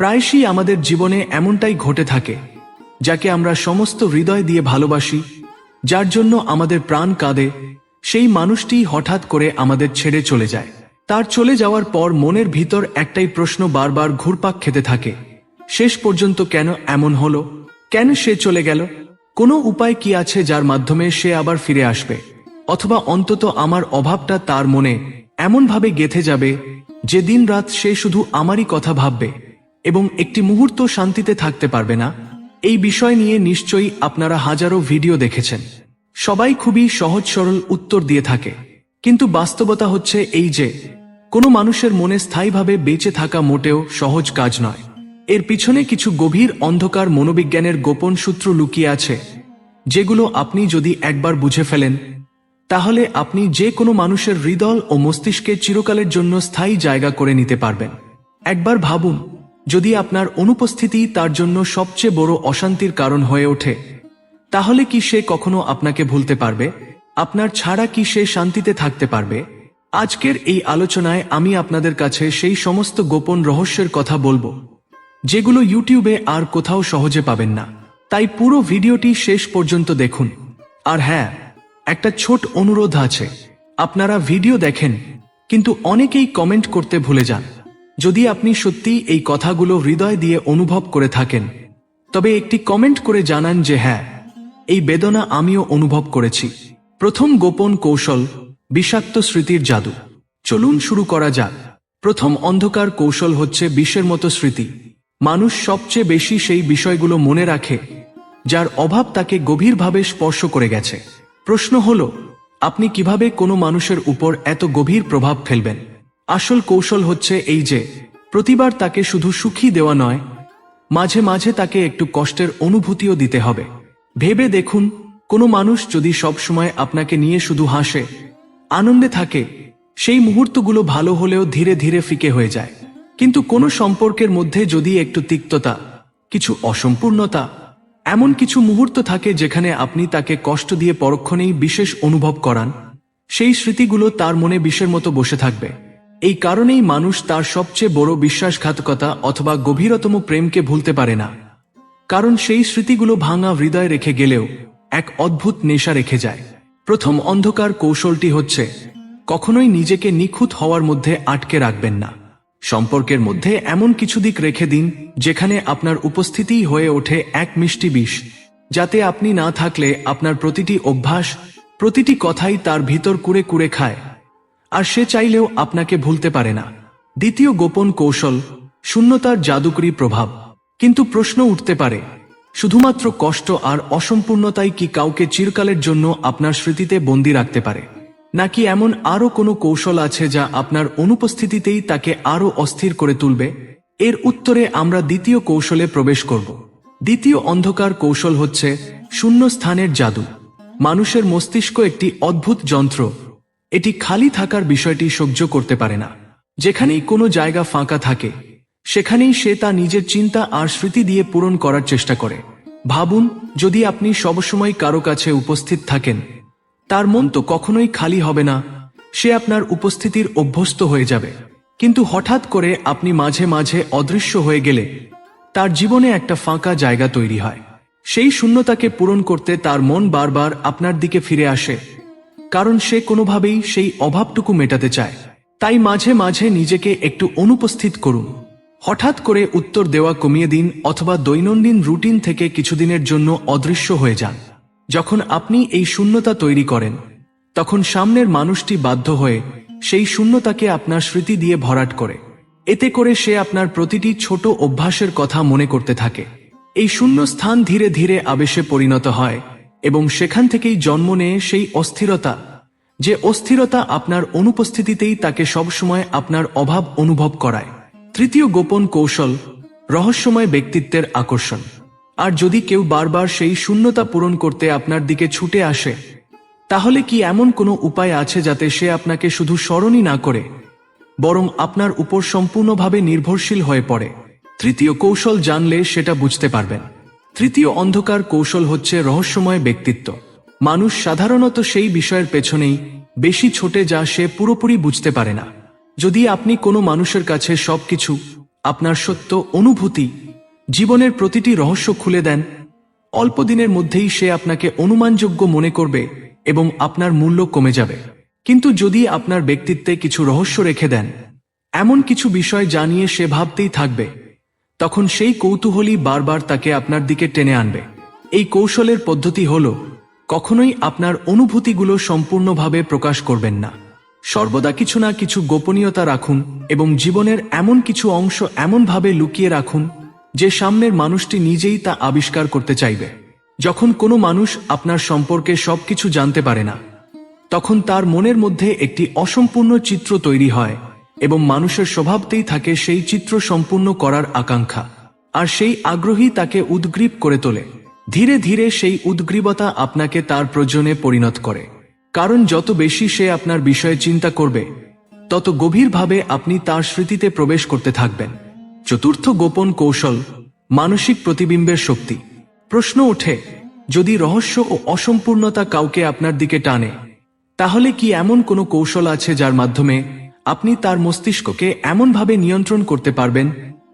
প্রায়শই আমাদের জীবনে এমনটাই ঘটে থাকে, যাকে আমরা সমস্ত হৃদয় দিয়ে ভালোবাসি, যার জন্য আমাদের প্রাণ কাঁদে, সেই মানুষটি হঠাৎ করে আমাদের ছেড়ে চলে যায়। তার চলে যাওয়ার পর মনের ভিতর একটাই প্রশ্ন বারবার ঘুরপাক খেতে থাকে, শেষ পর্যন্ত কেন এমন হলো? কেন সে চলে গেল? কোনো উপায় কি আছে যার মাধ্যমে সে আবার ফিরে আসবে? অথবা অন্তত আমার অভাবটা তার মনে এমনভাবে গেথে যাবে যে দিন রাত সে শুধু আমারই কথা ভাববে। এবং একটি মুহূর্ত শান্তিতে থাকতে পারবে না, এই বিষয় নিয়ে নিশ্চয়ই আপনারা হাজারো ভিডিও দেখেছেন। সবাই খুবই সহজ সরল উত্তর দিয়ে থাকে। কিন্তু বাস্তবতা হচ্ছে এই যে, কোনো মানুষের মনে স্থায়ীভাবে বেঁচে থাকা মোটেও সহজ কাজ নয়। এর পিছনে কিছু গভীর অন্ধকার মনোবিজ্ঞানের গোপন সূত্র লুকিয়ে আছে, যেগুলো আপনি যদি একবার বুঝে ফেলেন, তাহলে আপনি যে কোনো মানুষের হৃদয় ও মস্তিষ্কে চিরকালের জন্য স্থায়ী জায়গা করে নিতে পারবেন। একবার ভাবুন যদি আপনার অনুপস্থিতি তার জন্য সবচেয়ে বড় অশান্তির কারণ হয়ে ওঠে, তাহলে কি সে কখনো আপনাকে ভুলতে পারবে? আপনার ছাড়া কি সে শান্তিতে থাকতে পারবে? আজকের এই আলোচনায় আমি আপনাদের কাছে সেই সমস্ত গোপন রহস্যের কথা বলব, যেগুলো ইউটিউবে আর কোথাও সহজে পাবেন না। তাই পুরো ভিডিওটি শেষ পর্যন্ত দেখুন। আর হ্যাঁ একটা ছোট অনুরোধ আছে। আপনারা ভিডিও দেখেন, কিন্তু অনেকেই কমেন্ট করতে ভুলে যান। যদি আপনি সত্যি এই কথাগুলো হৃদয় দিয়ে অনুভব করে থাকেন, তবে একটি কমেন্ট করে জানান যে হ্যাঁ এই বেদনা আমিও অনুভব করেছি। প্রথম গোপন কৌশল, বিষাক্ত স্মৃতির জাদু। চলুন শুরু করা যাক। প্রথম অন্ধকার কৌশল হচ্ছে বিষের মতো স্মৃতি। মানুষ সবচেয়ে বেশি সেই বিষয়গুলো মনে রাখে, যার অভাব তাকে গভীরভাবে স্পর্শ করে গেছে। প্রশ্ন হল, আপনি কীভাবে কোনো মানুষের উপর এত গভীর প্রভাব ফেলবেন? আসল কৌশল হচ্ছে এই যে, প্রতিবার তাকে শুধু সুখী দেওয়া নয়, মাঝে মাঝে তাকে একটু কষ্টের অনুভূতিও দিতে হবে। ভেবে দেখুন, কোনো মানুষ যদি সবসময় আপনাকে নিয়ে শুধু হাসে, আনন্দে থাকে, সেই মুহূর্তগুলো ভালো হলেও ধীরে ধীরে ফিকে হয়ে যায়। কিন্তু কোনো সম্পর্কের মধ্যে যদি একটু তিক্ততা, কিছু অসম্পূর্ণতা, এমন কিছু মুহূর্ত থাকে যেখানে আপনি তাকে কষ্ট দিয়ে পরক্ষণেই বিশেষ অনুভব করান, সেই স্মৃতিগুলো তার মনে বিষের মতো বসে থাকবে। এই কারণেই মানুষ তার সবচেয়ে বড় বিশ্বাসঘাতকতা অথবা গভীরতম প্রেমকে ভুলতে পারে না। কারণ সেই স্মৃতিগুলো ভাঙা হৃদয় রেখে গেলেও এক অদ্ভুত নেশা রেখে যায়। প্রথম অন্ধকার কৌশলটি হচ্ছে, কখনোই নিজেকে নিখুঁত হওয়ার মধ্যে আটকে রাখবেন না। সম্পর্কের মধ্যে এমন কিছু দিক রেখে দিন, যেখানে আপনার উপস্থিতিই হয়ে ওঠে এক মিষ্টি বিষ, যাতে আপনি না থাকলে আপনার প্রতিটি অভ্যাস, প্রতিটি কথাই তার ভিতর কুড়ে কুড়ে খায়। আর সে চাইলেও আপনাকে ভুলতে পারে না। দ্বিতীয় গোপন কৌশল, শূন্যতার জাদুকরী প্রভাব। কিন্তু প্রশ্ন উঠতে পারে, শুধুমাত্র কষ্ট আর অসম্পূর্ণতাই কি কাউকে চিরকালের জন্য আপনার স্মৃতিতে বন্দি রাখতে পারে? নাকি এমন আরও কোনো কৌশল আছে যা আপনার অনুপস্থিতিতেই তাকে আরও অস্থির করে তুলবে? এর উত্তরে আমরা দ্বিতীয় কৌশলে প্রবেশ করব। দ্বিতীয় অন্ধকার কৌশল হচ্ছে, শূন্য স্থানের জাদু। মানুষের মস্তিষ্ক একটি অদ্ভুত যন্ত্র এটি খালি থাকার বিষয়টি সহ্য করতে পারে না। যেখানেই কোনো জায়গা ফাঁকা থাকে, সেখানেই সে তা নিজের চিন্তা আর স্মৃতি দিয়ে পূরণ করার চেষ্টা করে। ভাবুন, যদি আপনি সবসময় কারও কাছে উপস্থিত থাকেন, তার মন তো কখনোই খালি হবে না, সে আপনার উপস্থিতির অভ্যস্ত হয়ে যাবে। কিন্তু হঠাৎ করে আপনি মাঝে মাঝে অদৃশ্য হয়ে গেলে, তার জীবনে একটা ফাঁকা জায়গা তৈরি হয়। সেই শূন্যতাকে পূরণ করতে তার মন বারবার আপনার দিকে ফিরে আসে। কারণ সে কোনোভাবেই সেই অভাবটুকু মেটাতে চায়। তাই মাঝে মাঝে নিজেকে একটু অনুপস্থিত করুন। হঠাৎ করে উত্তর দেওয়া কমিয়ে দিন অথবা দৈনন্দিন রুটিন থেকে কিছুদিনের জন্য অদৃশ্য হয়ে যান। যখন আপনি এই শূন্যতা তৈরি করেন, তখন সামনের মানুষটি বাধ্য হয়ে সেই শূন্যতাকে আপনার স্মৃতি দিয়ে ভরাট করে। এতে করে সে আপনার প্রতিটি ছোট অভ্যাসের কথা মনে করতে থাকে। এই শূন্য স্থান ধীরে ধীরে আবেশে পরিণত হয়। এবং সেখান থেকেই জন্ম নেয় সেই অস্থিরতা, যে অস্থিরতা আপনার অনুপস্থিতিতেই তাকে সবসময় আপনার অভাব অনুভব করায়। তৃতীয় গোপন কৌশল, রহস্যময় ব্যক্তিত্বের আকর্ষণ। আর যদি কেউ বারবার সেই শূন্যতা পূরণ করতে আপনার দিকে ছুটে আসে, তাহলে কি এমন কোনো উপায় আছে যাতে সে আপনাকে শুধু স্মরণই না করে, বরং আপনার উপর সম্পূর্ণভাবে নির্ভরশীল হয়ে পড়ে? তৃতীয় কৌশল জানলে সেটা বুঝতে পারবেন। তৃতীয় অন্ধকার কৌশল হচ্ছে রহস্যময় ব্যক্তিত্ব। মানুষ সাধারণত সেই বিষয়ের পেছনেই বেশি ছোটে যা সে পুরোপুরি বুঝতে পারে না। যদি আপনি কোনো মানুষের কাছে সবকিছু, আপনার সত্য অনুভূতি, জীবনের প্রতিটি রহস্য খুলে দেন, অল্প দিনের মধ্যেই সে আপনাকে অনুমানযোগ্য মনে করবে এবং আপনার মূল্য কমে যাবে। কিন্তু যদি আপনার ব্যক্তিত্বে কিছু রহস্য রেখে দেন, এমন কিছু বিষয় জানিয়ে সে ভাবতেই থাকবে তখন সেই কৌতূহলী বারবার তাকে আপনার দিকে টেনে আনবে। এই কৌশলের পদ্ধতি হল, কখনোই আপনার অনুভূতিগুলো সম্পূর্ণভাবে প্রকাশ করবেন না। সর্বদা কিছু না কিছু গোপনীয়তা রাখুন এবং জীবনের এমন কিছু অংশ এমনভাবে লুকিয়ে রাখুন, যে সামনের মানুষটি নিজেই তা আবিষ্কার করতে চাইবে। যখন কোনো মানুষ আপনার সম্পর্কে সবকিছু জানতে পারে না, তখন তার মনের মধ্যে একটি অসম্পূর্ণ চিত্র তৈরি হয়। এবং মানুষের স্বভাবতেই থাকে সেই চিত্র সম্পূর্ণ করার আকাঙ্ক্ষা। আর সেই আগ্রহী তাকে উদ্গ্রীব করে তোলে। ধীরে ধীরে সেই উদ্গ্রীবতা আপনাকে তার প্রয়োজনে পরিণত করে। কারণ যত বেশি সে আপনার বিষয়ে চিন্তা করবে, তত গভীরভাবে আপনি তার স্মৃতিতে প্রবেশ করতে থাকবেন। চতুর্থ গোপন কৌশল, মানসিক প্রতিবিম্বের শক্তি। প্রশ্ন ওঠে, যদি রহস্য ও অসম্পূর্ণতা কাউকে আপনার দিকে টানে, তাহলে কি এমন কোনো কৌশল আছে যার মাধ্যমে আপনি তার মস্তিষ্ককে এমনভাবে নিয়ন্ত্রণ করতে পারবেন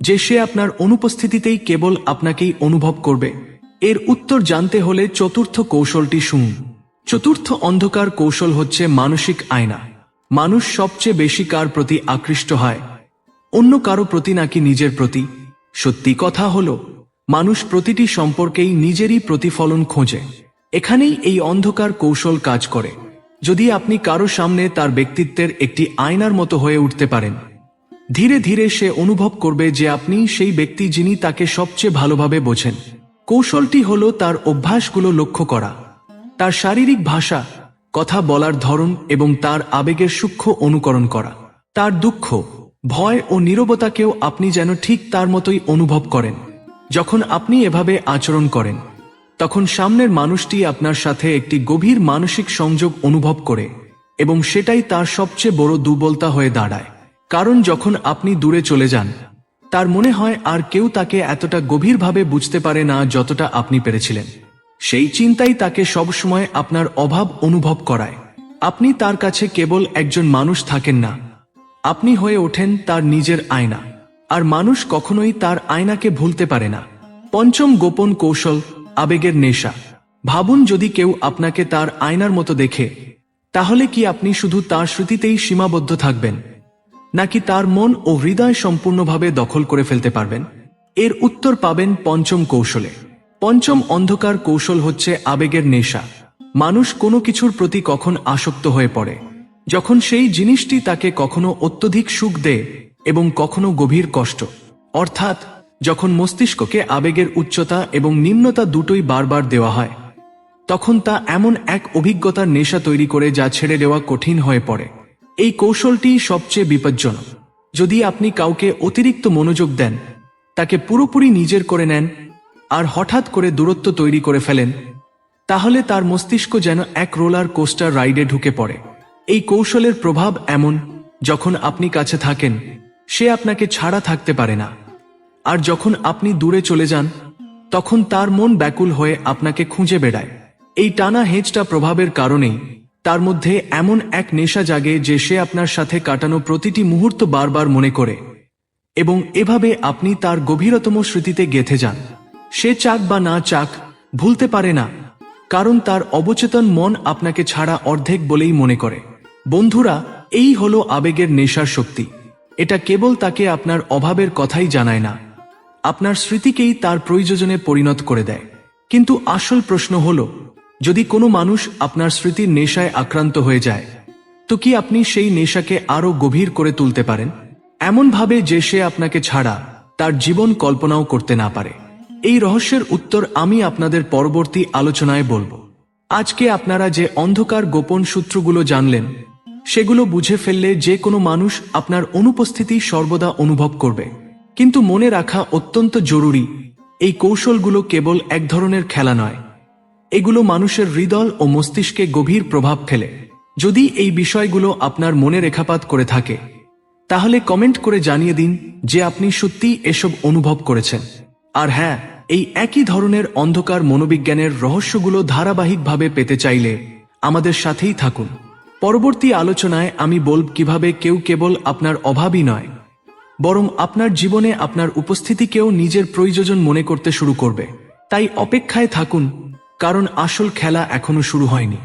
যে সে আপনার অনুপস্থিতিতেই কেবল আপনাকেই অনুভব করবে। এর উত্তর জানতে হলে চতুর্থ কৌশলটি শুনুন। চতুর্থ অন্ধকার কৌশল হচ্ছে মানসিক আয়না। মানুষ সবচেয়ে বেশি কার প্রতি আকৃষ্ট হয়? অন্য কারও প্রতি নাকি নিজের প্রতি? সত্যি কথা হলো, মানুষ প্রতিটি সম্পর্কেই নিজেরই প্রতিফলন খোঁজে। এখানেই এই অন্ধকার কৌশল কাজ করে। যদি আপনি কারও সামনে তার ব্যক্তিত্বের একটি আয়নার মতো হয়ে উঠতে পারেন, ধীরে ধীরে সে অনুভব করবে যে আপনি সেই ব্যক্তি যিনি তাকে সবচেয়ে ভালোভাবে বোঝেন। কৌশলটি হল তার অভ্যাসগুলো লক্ষ্য করা। তার শারীরিক ভাষা, কথা বলার ধরন এবং তার আবেগের সূক্ষ্ম অনুকরণ করা। তার দুঃখ, ভয় ও নীরবতাকেও আপনি যেন ঠিক তার মতোই অনুভব করেন, যখন আপনি এভাবে আচরণ করেন। তখন সামনের মানুষটি আপনার সাথে একটি গভীর মানসিক সংযোগ অনুভব করে এবং সেটাই তার সবচেয়ে বড় দুর্বলতা হয়ে দাঁড়ায়। কারণ যখন আপনি দূরে চলে যান, তার মনে হয় আর কেউ তাকে এতটা গভীরভাবে বুঝতে পারে না যতটা আপনি পেরেছিলেন। সেই চিন্তাই তাকে সবসময় আপনার অভাব অনুভব করায়। আপনি তার কাছে কেবল একজন মানুষ থাকেন না। আপনি হয়ে ওঠেন তার নিজের আয়না। আর মানুষ কখনোই তার আয়নাকে ভুলতে পারে না। পঞ্চম গোপন কৌশল আবেগের নেশা। ভাবুন যদি কেউ আপনাকে তার আয়নার মতো দেখে, তাহলে কি আপনি শুধু তার স্মৃতিতেই সীমাবদ্ধ থাকবেন, নাকি তার মন ও হৃদয় সম্পূর্ণভাবে দখল করে ফেলতে পারবেন? এর উত্তর পাবেন পঞ্চম কৌশলে। পঞ্চম অন্ধকার কৌশল হচ্ছে আবেগের নেশা। মানুষ কোনো কিছুর প্রতি কখন আসক্ত হয়ে পড়ে, যখন সেই জিনিসটি তাকে কখনো অত্যধিক সুখ দেয় এবং কখনো গভীর কষ্ট। অর্থাৎ যখন মস্তিষ্ককে আবেগের উচ্চতা এবং নিম্নতা দুটোই বারবার দেওয়া হয়, তখন তা এমন এক অভিজ্ঞতার নেশা তৈরি করে যা ছেড়ে দেওয়া কঠিন হয়ে পড়ে। এই কৌশলটি সবচেয়ে বিপজ্জনক। যদি আপনি কাউকে অতিরিক্ত মনোযোগ দেন, তাকে পুরোপুরি নিজের করে নেন আর হঠাৎ করে দূরত্ব তৈরি করে ফেলেন, তাহলে তার মস্তিষ্ক যেন এক রোলার কোস্টার রাইডে ঢুকে পড়ে। এই কৌশলের প্রভাব এমন, যখন আপনি কাছে থাকেন, সে আপনাকে ছাড়া থাকতে পারে না। আর যখন আপনি দূরে চলে যান, তখন তার মন ব্যাকুল হয়ে আপনাকে খুঁজে বেড়ায়। এই টানা হেঁচটা প্রভাবের কারণেই তার মধ্যে এমন এক নেশা জাগে যে সে আপনার সাথে কাটানো প্রতিটি মুহূর্ত বারবার মনে করে। এবং এভাবে আপনি তার গভীরতম স্মৃতিতে গেথে যান। সে চাক বা না চাক, ভুলতে পারে না, কারণ তার অবচেতন মন আপনাকে ছাড়া অর্ধেক বলেই মনে করে। বন্ধুরা, এই হলো আবেগের নেশার শক্তি। এটা কেবল তাকে আপনার অভাবের কথাই জানায় না। আপনার স্মৃতিকেই তার প্রয়োজনে পরিণত করে দেয়। কিন্তু আসল প্রশ্ন হল, যদি কোনো মানুষ আপনার স্মৃতির নেশায় আক্রান্ত হয়ে যায়, তো কি আপনি সেই নেশাকে আরও গভীর করে তুলতে পারেন? এমনভাবে যে সে আপনাকে ছাড়া তার জীবন কল্পনাও করতে না পারে। এই রহস্যের উত্তর আমি আপনাদের পরবর্তী আলোচনায় বলব। আজকে আপনারা যে অন্ধকার গোপন সূত্রগুলো জানলেন, সেগুলো বুঝে ফেললে যে কোনো মানুষ আপনার অনুপস্থিতি সর্বদা অনুভব করবে। কিন্তু মনে রাখা অত্যন্ত জরুরি, এই কৌশলগুলো কেবল এক ধরনের খেলা নয়। এগুলো মানুষের হৃদয় ও মস্তিষ্কে গভীর প্রভাব ফেলে। যদি এই বিষয়গুলো আপনার মনে রেখাপাত করে থাকে, তাহলে কমেন্ট করে জানিয়ে দিন যে আপনি সত্যি এসব অনুভব করেছেন। আর হ্যাঁ এই একই ধরনের অন্ধকার মনোবিজ্ঞানের রহস্যগুলো ধারাবাহিকভাবে পেতে চাইলে আমাদের সাথেই থাকুন। পরবর্তী আলোচনায় আমি বলব কীভাবে কেউ কেবল আপনার অভাবই নয় বরং আপনার জীবনে আপনার উপস্থিতিকেও নিজের প্রয়োজন মনে করতে শুরু করবে। তাই অপেক্ষায় থাকুন, কারণ আসল খেলা এখনও শুরু হয়নি।